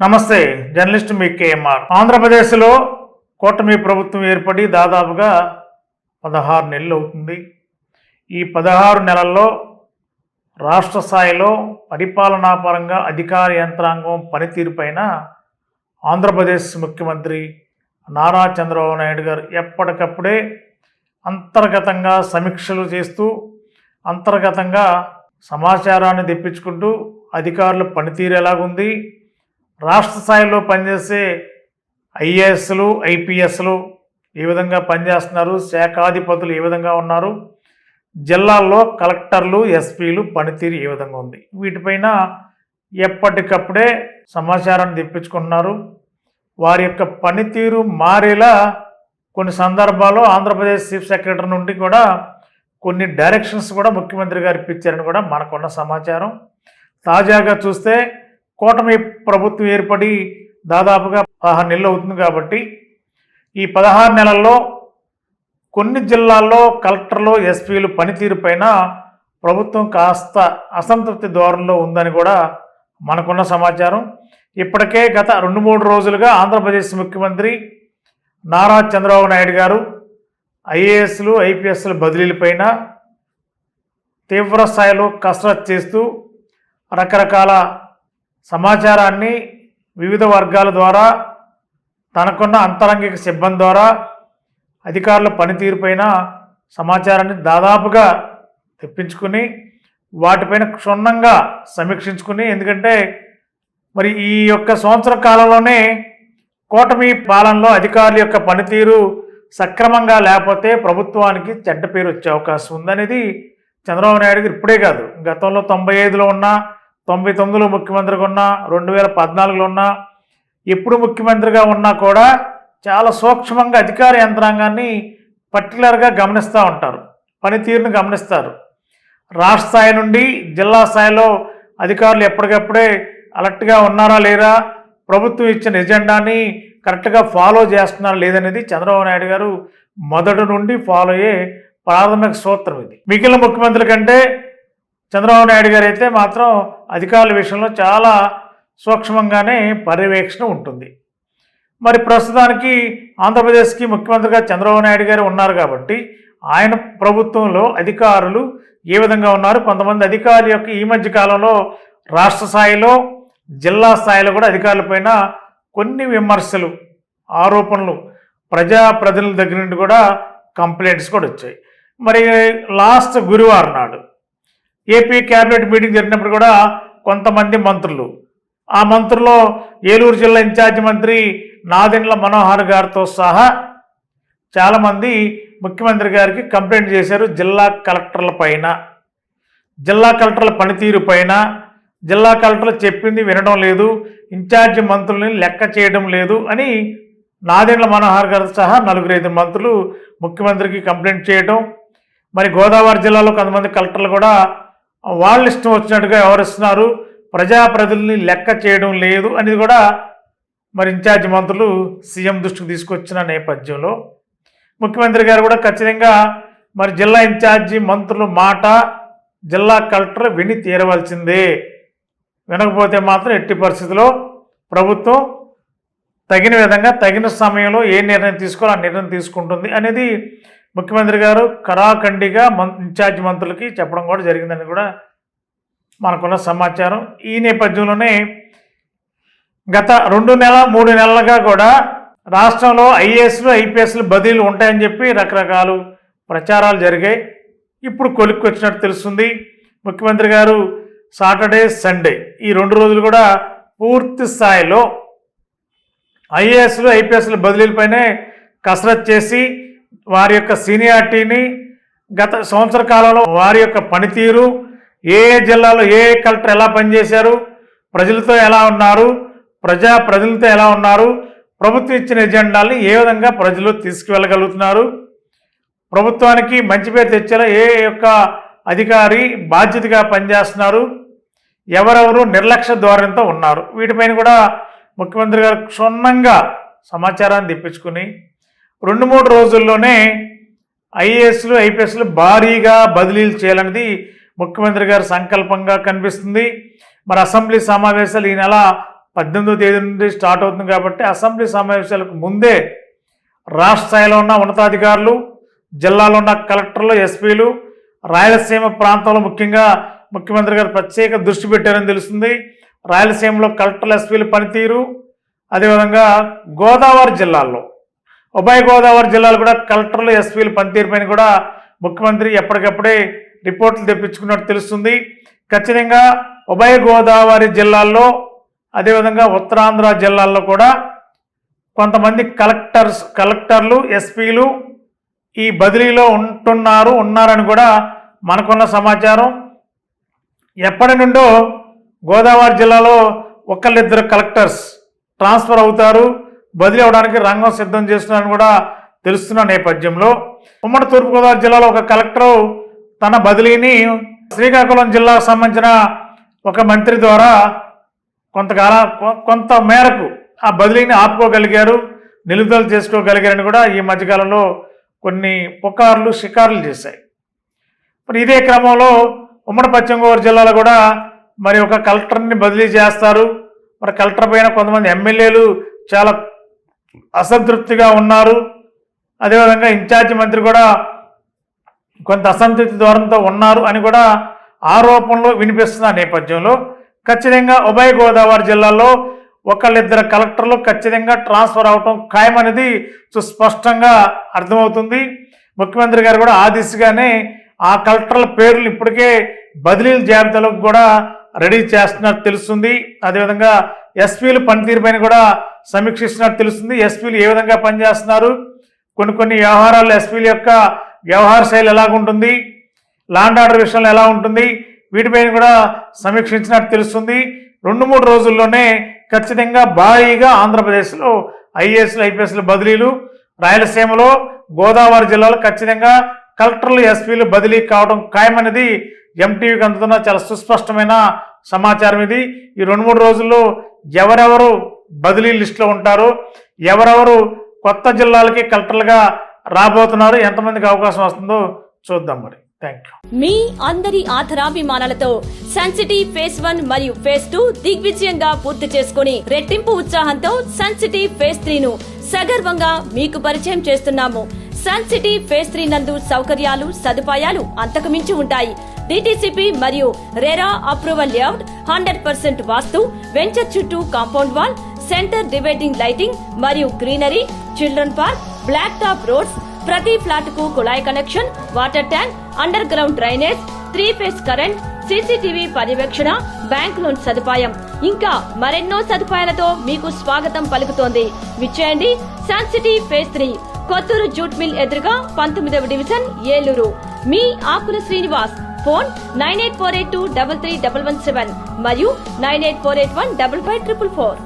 నమస్తే జర్నలిస్ట్ మీ కేఎంఆర్. ఆంధ్రప్రదేశ్లో కూటమి ప్రభుత్వం ఏర్పడి దాదాపుగా పదహారు నెలలు అవుతుంది. ఈ పదహారు నెలల్లో రాష్ట్ర స్థాయిలో పరిపాలనాపరంగా అధికార యంత్రాంగం పనితీరుపైన ఆంధ్రప్రదేశ్ ముఖ్యమంత్రి నారా చంద్రబాబు నాయుడు గారు ఎప్పటికప్పుడే అంతర్గతంగా సమీక్షలు చేస్తూ అంతర్గతంగా సమాచారాన్ని తెప్పించుకుంటూ అధికారుల పనితీరు ఎలాగుంది రాష్ట్ర స్థాయిలో పనిచేసే ఐఏఎస్లు ఐపీఎస్లు ఏ విధంగా పనిచేస్తున్నారు శాఖాధిపతులు ఏ విధంగా ఉన్నారు జిల్లాల్లో కలెక్టర్లు ఎస్పీలు పనితీరు ఏ విధంగా ఉంది. వీటిపైన ఎప్పటికప్పుడే సమాచారాన్ని తెప్పించుకుంటున్నారు. వారి యొక్క పనితీరు మారేలా కొన్ని సందర్భాల్లో ఆంధ్రప్రదేశ్ చీఫ్ సెక్రటరీ నుండి కూడా కొన్ని డైరెక్షన్స్ కూడా ముఖ్యమంత్రి గారు ఇప్పించారని కూడా మనకున్న సమాచారం. తాజాగా చూస్తే కూటమి ప్రభుత్వం ఏర్పడి దాదాపుగా పదహారు నెలలు అవుతుంది కాబట్టి ఈ పదహారు నెలల్లో కొన్ని జిల్లాల్లో కలెక్టర్లు ఎస్పీలు పనితీరు పైన ప్రభుత్వం కాస్త అసంతృప్తి ధోరణిలో ఉందని కూడా మనకున్న సమాచారం. ఇప్పటికే గత రెండు మూడు రోజులుగా ఆంధ్రప్రదేశ్ ముఖ్యమంత్రి నారా చంద్రబాబు నాయుడు గారు ఐఏఎస్లు ఐపీఎస్ల బదిలీలపైన తీవ్ర స్థాయిలో కసరత్ చేస్తూ రకరకాల సమాచారాన్ని వివిధ వర్గాల ద్వారా తనకున్న అంతరంగిక సిబ్బంది ద్వారా అధికారుల పనితీరుపైన సమాచారాన్ని దాదాపుగా తెప్పించుకుని వాటిపైన క్షుణ్ణంగా సమీక్షించుకుని ఎందుకంటే మరి ఈ యొక్క సంవత్సర కాలంలోనే కూటమి పాలనలో అధికారుల యొక్క పనితీరు సక్రమంగా లేకపోతే ప్రభుత్వానికి చెడ్డ పేరు వచ్చే అవకాశం ఉందనేది చంద్రబాబు నాయుడు గారు ఇప్పుడే కాదు. గతంలో తొంభై ఐదులో ఉన్న తొంభై తొమ్మిదిలో ముఖ్యమంత్రిగా ఉన్నా రెండు వేల పద్నాలుగులో ఉన్నా ఎప్పుడు ముఖ్యమంత్రిగా ఉన్నా కూడా చాలా సూక్ష్మంగా అధికార యంత్రాంగాన్ని పర్టికులర్గా గమనిస్తూ ఉంటారు. పనితీరును గమనిస్తారు. రాష్ట్ర స్థాయి నుండి జిల్లా స్థాయిలో అధికారులు ఎప్పటికప్పుడే అలర్ట్గా ఉన్నారా లేరా ప్రభుత్వం ఇచ్చిన ఎజెండాని కరెక్ట్గా ఫాలో చేస్తున్నారా లేదనేది చంద్రబాబు నాయుడు గారు మొదటి నుండి ఫాలో అయ్యే ప్రాథమిక సూత్రం ఇది. మిగిలిన ముఖ్యమంత్రుల కంటే చంద్రబాబు నాయుడు గారు అయితే మాత్రం అధికారుల విషయంలో చాలా సూక్ష్మంగానే పర్యవేక్షణ ఉంటుంది. మరి ప్రస్తుతానికి ఆంధ్రప్రదేశ్కి ముఖ్యమంత్రిగా చంద్రబాబు నాయుడు గారు ఉన్నారు కాబట్టి ఆయన ప్రభుత్వంలో అధికారులు ఏ విధంగా ఉన్నారు? కొంతమంది అధికారుల యొక్క ఈ మధ్య కాలంలో రాష్ట్ర స్థాయిలో జిల్లా స్థాయిలో కూడా అధికారులపైన కొన్ని విమర్శలు ఆరోపణలు ప్రజాప్రతినిధుల దగ్గర నుండి కూడా కంప్లైంట్స్ కూడా వచ్చాయి. మరి లాస్ట్ గురువారం నాడు ఏపీ క్యాబినెట్ మీటింగ్ జరిగినప్పుడు కూడా కొంతమంది మంత్రులు. ఆ మంత్రుల్లో ఏలూరు జిల్లా ఇన్ఛార్జి మంత్రి నాదెండ్ల మనోహర్ గారితో సహా చాలామంది ముఖ్యమంత్రి గారికి కంప్లైంట్ చేశారు జిల్లా కలెక్టర్ల పైన. జిల్లా కలెక్టర్ల పనితీరు పైన. జిల్లా కలెక్టర్లు చెప్పింది వినడం లేదు ఇన్ఛార్జి మంత్రుల్ని లెక్క చేయడం లేదు అని నాదెండ్ల మనోహర్ గారు సహా నలుగురు ఐదు మంత్రులు ముఖ్యమంత్రికి కంప్లైంట్ చేయడం మరి గోదావరి జిల్లాలో కొంతమంది కలెక్టర్లు కూడా వాళ్ళ ఇష్టం వచ్చినట్టుగా వ్యవహరిస్తున్నారు. ప్రజాప్రతినిధుల్ని లెక్క చేయడం లేదు అనేది కూడా మరి ఇన్ఛార్జి మంత్రులు సీఎం దృష్టికి తీసుకొచ్చిన నేపథ్యంలో. ముఖ్యమంత్రి గారు కూడా ఖచ్చితంగా మరి జిల్లా ఇన్ఛార్జి మంత్రుల మాట జిల్లా కలెక్టర్ విని తీరవలసిందే. వినకపోతే మాత్రం ఎట్టి పరిస్థితిలో ప్రభుత్వం తగిన విధంగా తగిన సమయంలో ఏ నిర్ణయం తీసుకోవాలో ఆ నిర్ణయం తీసుకుంటుంది అనేది ముఖ్యమంత్రి గారు కరాఖండిగా మం ఇన్ఛార్జ్ మంత్రులకి చెప్పడం కూడా జరిగిందని కూడా మనకున్న సమాచారం. ఈ నేపథ్యంలోనే గత రెండు నెల మూడు నెలలుగా కూడా రాష్ట్రంలో ఐఏఎస్లు ఐపీఎస్లు బదిలీలు ఉంటాయని చెప్పి రకరకాలు ప్రచారాలు జరిగాయి. ఇప్పుడు కొలిక్కొచ్చినట్టు తెలుస్తుంది. ముఖ్యమంత్రి గారు సాటర్డే సండే ఈ రెండు రోజులు కూడా పూర్తి స్థాయిలో ఐఏఎస్లు ఐపీఎస్ల బదిలీలపైనే కసరత్ చేసి వారి యొక్క సీనియారిటీని గత సంవత్సర కాలంలో వారి యొక్క పనితీరు ఏ జిల్లాలో ఏ ఏ కలెక్టర్ ఎలా పనిచేశారు ప్రజలతో ఎలా ఉన్నారు ప్రజా ప్రజలతో ఎలా ఉన్నారు ప్రభుత్వం ఇచ్చిన ఎజెండాల్ని ఏ విధంగా ప్రజలు తీసుకువెళ్ళగలుగుతున్నారు ప్రభుత్వానికి మంచి పేరు తెచ్చేలా ఏ యొక్క అధికారి బాధ్యతగా పనిచేస్తున్నారు ఎవరెవరు నిర్లక్ష్య ధోరణితో ఉన్నారు వీటిపైన కూడా ముఖ్యమంత్రి గారు క్షుణ్ణంగా సమాచారాన్ని తెప్పించుకుని రెండు మూడు రోజుల్లోనే ఐఏఎస్లు ఐపీఎస్లు భారీగా బదిలీలు చేయాలనేది ముఖ్యమంత్రి గారి సంకల్పంగా కనిపిస్తుంది. మరి అసెంబ్లీ సమావేశాలు ఈ నెల పద్దెనిమిదో తేదీ నుండి స్టార్ట్ అవుతుంది కాబట్టి అసెంబ్లీ సమావేశాలకు ముందే రాష్ట్ర స్థాయిలో ఉన్న ఉన్నతాధికారులు జిల్లాలో ఉన్న కలెక్టర్లు ఎస్పీలు రాయలసీమ ప్రాంతంలో ముఖ్యంగా ముఖ్యమంత్రి గారు ప్రత్యేక దృష్టి పెట్టారని తెలుస్తుంది. రాయలసీమలో కలెక్టర్లు ఎస్పీలు పనితీరు అదేవిధంగా గోదావరి జిల్లాల్లో ఉభయ గోదావరి జిల్లాలు కూడా కలెక్టర్లు ఎస్పీలు పనితీరుపైన కూడా ముఖ్యమంత్రి ఎప్పటికప్పుడే రిపోర్ట్లు తెప్పించుకున్నట్టు తెలుస్తుంది. ఖచ్చితంగా ఉభయ గోదావరి జిల్లాల్లో అదేవిధంగా ఉత్తరాంధ్ర జిల్లాల్లో కూడా కొంతమంది కలెక్టర్స్ కలెక్టర్లు ఎస్పీలు ఈ బదిలీలో ఉంటున్నారు ఉన్నారని కూడా మనకున్న సమాచారం. ఎప్పటి నుండో గోదావరి జిల్లాలో ఒకళ్ళిద్దరు కలెక్టర్స్ ట్రాన్స్ఫర్ అవుతారు. బదిలీ అవడానికి రంగం సిద్ధం చేస్తున్నారని కూడా తెలుస్తున్న నేపథ్యంలో ఉమ్మడి తూర్పుగోదావరి జిల్లాలో ఒక కలెక్టర్ తన బదిలీని శ్రీకాకుళం జిల్లాకు సంబంధించిన ఒక మంత్రి ద్వారా కొంతకాలం కొ- కొంత మేరకు ఆ బదిలీని ఆపుకోగలిగారు నిలుదల చేసుకోగలిగారని కూడా ఈ మధ్యకాలంలో కొన్ని పుకార్లు షికార్లు చేశాయి. మరి ఇదే క్రమంలో ఉమ్మడి పశ్చిమ గోదావరి జిల్లాలో కూడా మరి ఒక కలెక్టర్ని బదిలీ చేస్తారు. మరి కలెక్టర్ పైన కొంతమంది ఎమ్మెల్యేలు చాలా అసంతృప్తిగా ఉన్నారు. అదేవిధంగా ఇన్ఛార్జి మంత్రి కూడా కొంత అసంతృప్తి ధోరణితో ఉన్నారు అని కూడా ఆరోపణలు వినిపిస్తున్న నేపథ్యంలో ఖచ్చితంగా ఉభయ గోదావరి జిల్లాలో ఒకళ్ళిద్దరు కలెక్టర్లు ఖచ్చితంగా ట్రాన్స్ఫర్ అవటం ఖాయమనేది సుస్పష్టంగా అర్థమవుతుంది. ముఖ్యమంత్రి గారు కూడా ఆ దిశగానే ఆ కలెక్టర్ల పేర్లు ఇప్పటికే బదిలీల జాబితాలకు కూడా రెడీ చేస్తున్నట్టు తెలుస్తుంది. అదేవిధంగా ఎస్పీలు పనితీరుపైన కూడా సమీక్షిస్తున్నట్టు తెలుస్తుంది. ఎస్పీలు ఏ విధంగా పనిచేస్తున్నారు? కొన్ని కొన్ని వ్యవహారాల్లో ఎస్పీల యొక్క వ్యవహార శైలి ఎలాగుంటుంది లాండ్ ఆర్డర్ విషయంలో ఎలా ఉంటుంది? వీటిపైన కూడా సమీక్షించినట్టు తెలుస్తుంది. రెండు మూడు రోజుల్లోనే ఖచ్చితంగా భారీగా ఆంధ్రప్రదేశ్లో ఐఏఎస్లు ఐపీఎస్లు బదిలీలు. రాయలసీమలో గోదావరి జిల్లాలో ఖచ్చితంగా కలెక్టర్లు ఎస్పీలు బదిలీ కావడం ఖాయమనేది ఎంటీవీకి అందుతున్న చాలా సుస్పష్టమైన సమాచారం ఇది ఈ రెండు మూడు రోజుల్లో ఎవరెవరు బదిలీ లిస్టులో ఉంటారు. ఎవరెవరు కొత్త జిల్లాలకి కలెక్టర్లుగా రాబోతున్నారు ఎంతమందికి అవకాశం వస్తుందో చూద్దాం మరి. థ్యాంక్ యూ మీ అందరి ఆధరాభిమానాలతో సెన్సిటీ ఫేస్ వన్ మరియు ఫేస్ టూ దిగ్విజయంగా పూర్తి చేసుకుని రెట్టింపు ఉత్సాహంతో సన్సిటీ ఫేస్ త్రీను సగర్వంగా మీకు పరిచయం చేస్తున్నాము. సన్సిటీ ఫేస్ త్రీ నందు సౌకర్యాలు సదుపాయాలు అంతకుమించి ఉంటాయి. డిటిసిపి మరియు RERA approval layout hundred percent vastu venture చుట్టూ compound wall centre dividing lighting మరియు greenery children park black top roads ప్రతి ఫ్లాట్కు కుళాయి connection water tank underground drainage three phase current CCTV పర్యవేక్షణ బ్యాంక్ లోన్ సదుపాయం. ఇంకా మరెన్నో సదుపాయాలతో మీకు స్వాగతం పలుకుతోంది. విచ్చేయండి Sun City phase three Kothur jute mill ఎదురుగా పంతొమ్మిదవ డివిజన్ ఏలూరు. మీ Akula Srinivas phone nine eight four eight two double three double one seven మరియు nine eight four eight one double five triple four.